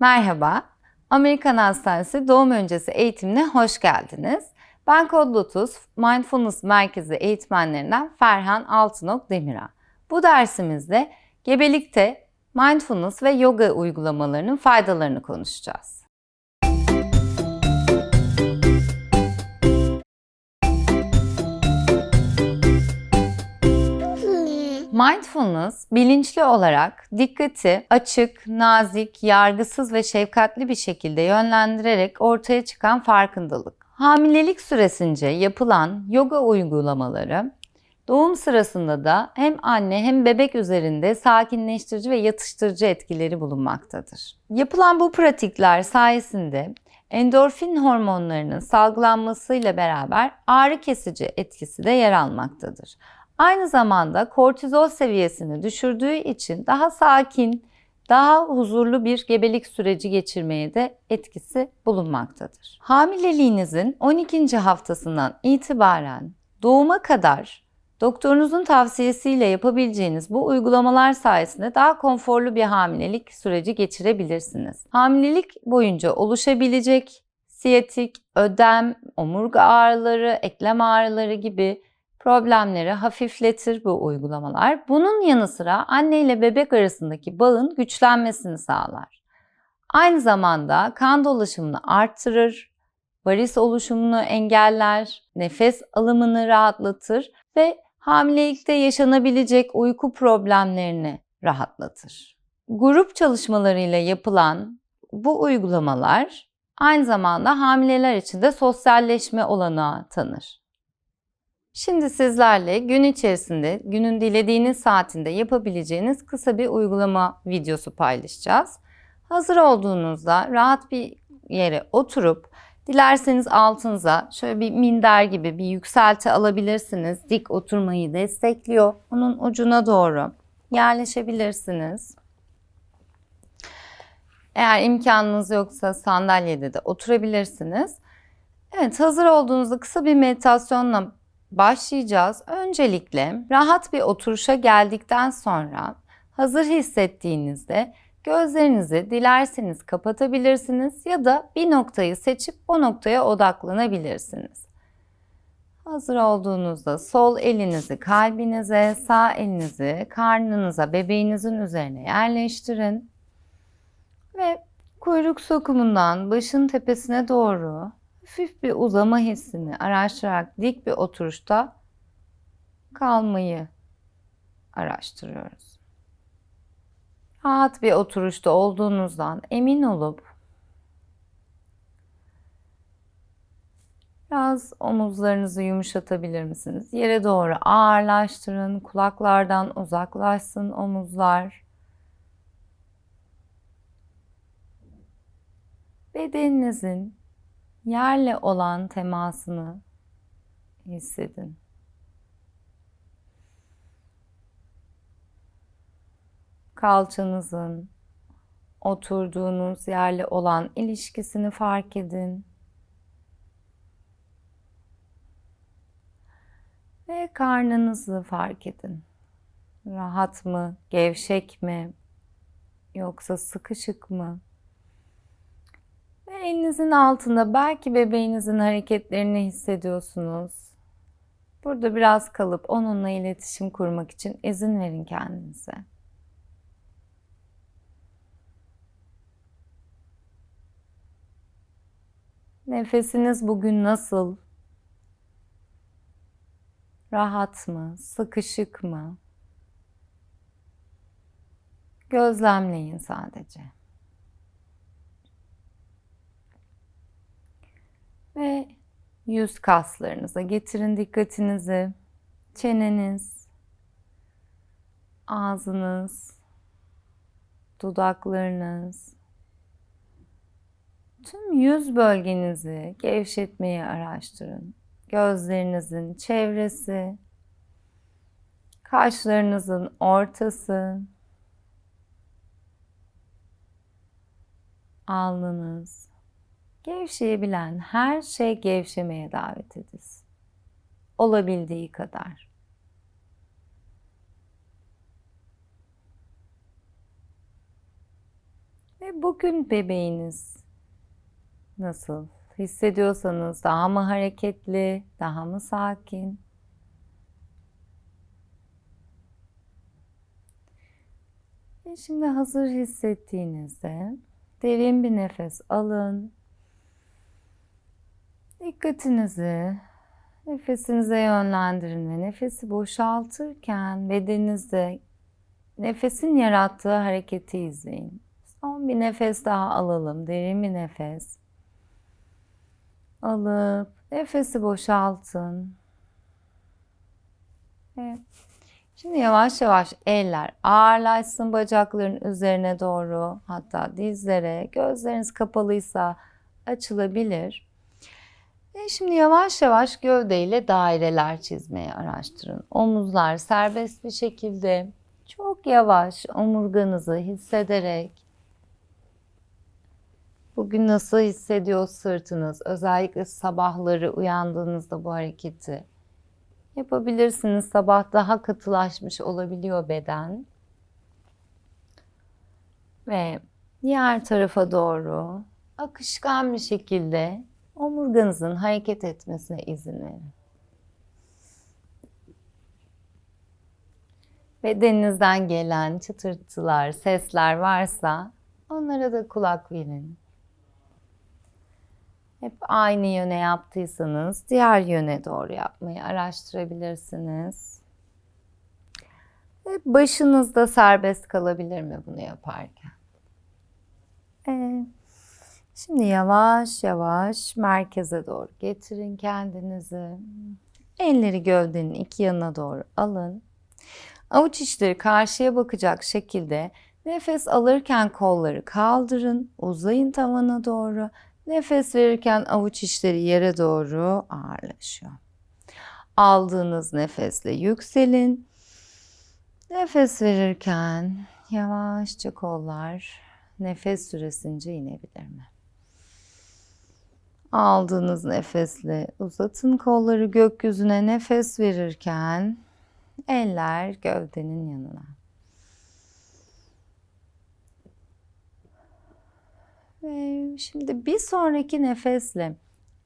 Merhaba, Amerikan Hastanesi doğum öncesi eğitimine hoş geldiniz. Ben Kod Mindfulness Merkezi eğitmenlerinden Ferhan Altınok Demirağ. Bu dersimizde gebelikte mindfulness ve yoga uygulamalarının faydalarını konuşacağız. Mindfulness, bilinçli olarak dikkati açık, nazik, yargısız ve şefkatli bir şekilde yönlendirerek ortaya çıkan farkındalık. Hamilelik süresince yapılan yoga uygulamaları doğum sırasında da hem anne hem bebek üzerinde sakinleştirici ve yatıştırıcı etkileri bulunmaktadır. Yapılan bu pratikler sayesinde endorfin hormonlarının salgılanmasıyla beraber ağrı kesici etkisi de yer almaktadır. Aynı zamanda kortizol seviyesini düşürdüğü için daha sakin, daha huzurlu bir gebelik süreci geçirmeye de etkisi bulunmaktadır. Hamileliğinizin 12. haftasından itibaren doğuma kadar doktorunuzun tavsiyesiyle yapabileceğiniz bu uygulamalar sayesinde daha konforlu bir hamilelik süreci geçirebilirsiniz. Hamilelik boyunca oluşabilecek siyatik, ödem, omurga ağrıları, eklem ağrıları gibi problemleri hafifletir bu uygulamalar. Bunun yanı sıra anne ile bebek arasındaki bağın güçlenmesini sağlar. Aynı zamanda kan dolaşımını arttırır, varis oluşumunu engeller, nefes alımını rahatlatır ve hamilelikte yaşanabilecek uyku problemlerini rahatlatır. Grup çalışmalarıyla yapılan bu uygulamalar aynı zamanda hamileler için de sosyalleşme olanağı tanır. Şimdi sizlerle gün içerisinde günün dilediğiniz saatinde yapabileceğiniz kısa bir uygulama videosu paylaşacağız. Hazır olduğunuzda rahat bir yere oturup dilerseniz altınıza şöyle bir minder gibi bir yükselti alabilirsiniz. Dik oturmayı destekliyor. Onun ucuna doğru yerleşebilirsiniz. Eğer imkanınız yoksa sandalyede de oturabilirsiniz. Evet hazır olduğunuzda kısa bir meditasyonla başlayacağız. Öncelikle rahat bir oturuşa geldikten sonra hazır hissettiğinizde gözlerinizi dilerseniz kapatabilirsiniz ya da bir noktayı seçip o noktaya odaklanabilirsiniz. Hazır olduğunuzda sol elinizi kalbinize, sağ elinizi karnınıza, bebeğinizin üzerine yerleştirin. Ve kuyruk sokumundan başın tepesine doğru hafif bir uzama hissini araştırarak dik bir oturuşta kalmayı araştırıyoruz. Rahat bir oturuşta olduğunuzdan emin olup biraz omuzlarınızı yumuşatabilir misiniz? Yere doğru ağırlaştırın, kulaklardan uzaklaşsın omuzlar. Bedeninizin yerle olan temasını hissedin. Kalçanızın oturduğunuz yerle olan ilişkisini fark edin. Ve karnınızı fark edin. Rahat mı, gevşek mi, yoksa sıkışık mı? Elinizin altında belki bebeğinizin hareketlerini hissediyorsunuz. Burada biraz kalıp onunla iletişim kurmak için izin verin kendinize. Nefesiniz bugün nasıl? Rahat mı? Sıkışık mı? Gözlemleyin sadece. Ve yüz kaslarınıza getirin dikkatinizi. Çeneniz, ağzınız, dudaklarınız, tüm yüz bölgenizi gevşetmeyi araştırın. Gözlerinizin çevresi, kaşlarınızın ortası, alnınız, Gevşeyebilen her şey gevşemeye davet edilsin. Olabildiği kadar. Ve bugün bebeğiniz nasıl? Hissediyorsanız daha mı hareketli, daha mı sakin? Ve şimdi hazır hissettiğinizde derin bir nefes alın. Dikkatinizi nefesinize yönlendirin ve nefesi boşaltırken bedeninizde nefesin yarattığı hareketi izleyin. Son bir nefes daha alalım. Derin bir nefes. Alıp nefesi boşaltın. Evet. Şimdi yavaş yavaş eller ağırlaşsın bacakların üzerine doğru hatta dizlere gözleriniz kapalıysa açılabilir. Ve şimdi yavaş yavaş gövdeyle daireler çizmeyi araştırın. Omuzlar serbest bir şekilde çok yavaş omurganızı hissederek bugün nasıl hissediyor sırtınız? Özellikle sabahları uyandığınızda bu hareketi yapabilirsiniz. Sabah daha katılaşmış olabiliyor beden. Ve diğer tarafa doğru akışkan bir şekilde omurganızın hareket etmesine izin verin. Bedeninizden gelen çıtırtılar, sesler varsa onlara da kulak verin. Hep aynı yöne yaptıysanız diğer yöne doğru yapmayı araştırabilirsiniz. Ve başınız da serbest kalabilir mi bunu yaparken? Evet. Şimdi yavaş yavaş merkeze doğru getirin kendinizi. Elleri gövdenin iki yanına doğru alın. Avuç içleri karşıya bakacak şekilde nefes alırken kolları kaldırın, uzayın tavana doğru. Nefes verirken avuç içleri yere doğru ağırlaşıyor. Aldığınız nefesle yükselin. Nefes verirken yavaşça kollar nefes süresince inebilir mi? Aldığınız nefesle uzatın kolları gökyüzüne nefes verirken eller gövdenin yanına. Ve şimdi bir sonraki nefesle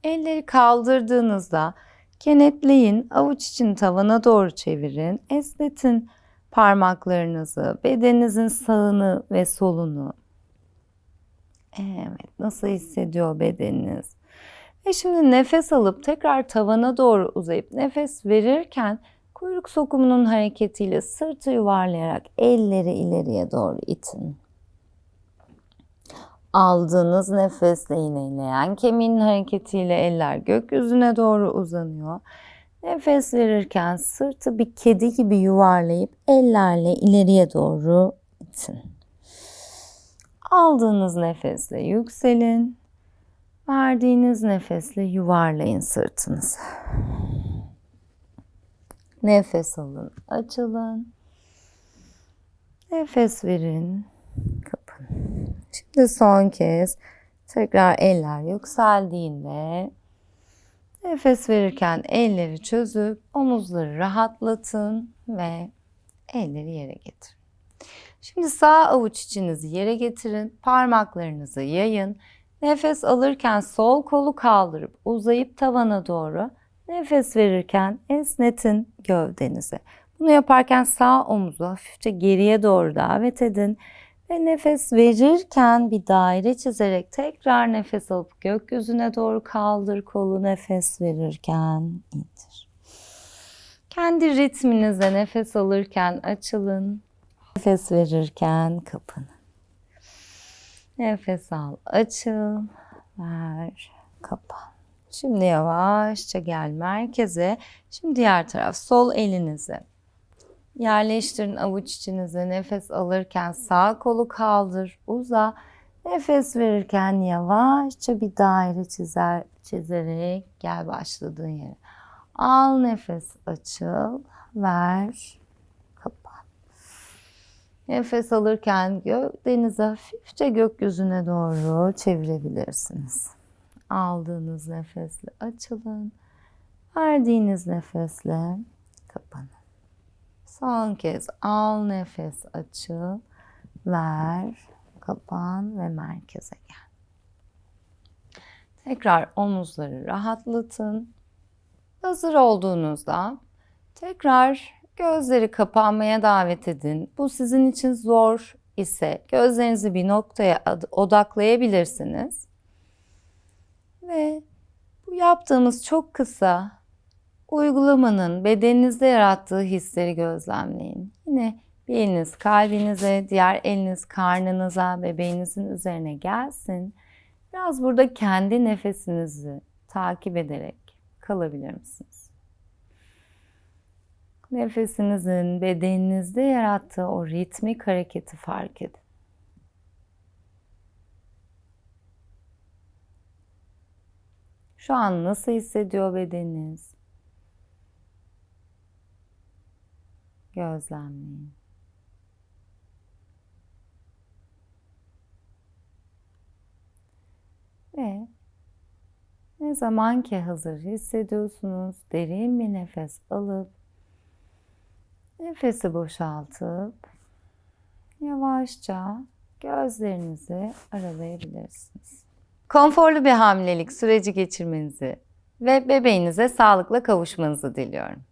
elleri kaldırdığınızda kenetleyin, avuç için tavana doğru çevirin, esnetin parmaklarınızı, bedeninizin sağını ve solunu. Evet, nasıl hissediyor bedeniniz? Ve şimdi nefes alıp tekrar tavana doğru uzayıp nefes verirken kuyruk sokumunun hareketiyle sırtı yuvarlayarak elleri ileriye doğru itin. Aldığınız nefesle yine leğen kemiğinin hareketiyle eller gökyüzüne doğru uzanıyor. Nefes verirken sırtı bir kedi gibi yuvarlayıp ellerle ileriye doğru itin. Aldığınız nefesle yükselin. Verdiğiniz nefesle yuvarlayın sırtınızı. Nefes alın, açılın. Nefes verin, kapın. Şimdi son kez tekrar eller yükseldiğinde nefes verirken elleri çözüp omuzları rahatlatın ve elleri yere getirin. Şimdi sağ avuç içinizi yere getirin, parmaklarınızı yayın. Nefes alırken sol kolu kaldırıp uzayıp tavana doğru nefes verirken esnetin gövdenizi. Bunu yaparken sağ omuzu hafifçe geriye doğru davet edin ve nefes verirken bir daire çizerek tekrar nefes alıp gökyüzüne doğru kaldır kolu nefes verirken indir. Kendi ritminizde nefes alırken açılın. Nefes verirken kapın. Nefes al, açıl, ver, kapan. Şimdi yavaşça gel merkeze. Şimdi diğer taraf sol elinizi yerleştirin avuç içinize. Nefes alırken sağ kolu kaldır, uza. Nefes verirken yavaşça bir daire çizer, çizerek gel başladığın yere. Al nefes, açıl, ver. Nefes alırken gövdenizi hafifçe gökyüzüne doğru çevirebilirsiniz. Aldığınız nefesle açılın. Verdiğiniz nefesle kapanın. Son kez al nefes açıl. Ver. kapan ve merkeze gel. Tekrar omuzları rahatlatın. Hazır olduğunuzda tekrar gözleri kapanmaya davet edin. Bu sizin için zor ise gözlerinizi bir noktaya odaklayabilirsiniz. Ve bu yaptığımız çok kısa uygulamanın bedeninizde yarattığı hisleri gözlemleyin. Yine bir eliniz kalbinize, diğer eliniz karnınıza, bebeğinizin üzerine gelsin. Biraz burada kendi nefesinizi takip ederek kalabilir misiniz? Nefesinizin bedeninizde yarattığı o ritmik hareketi fark edin. Şu an nasıl hissediyor bedeniniz? Gözlemleyin. Ve ne zaman ki hazır hissediyorsunuz, derin bir nefes alıp nefesi boşaltıp yavaşça gözlerinizi aralayabilirsiniz. Konforlu bir hamilelik süreci geçirmenizi ve bebeğinize sağlıkla kavuşmanızı diliyorum.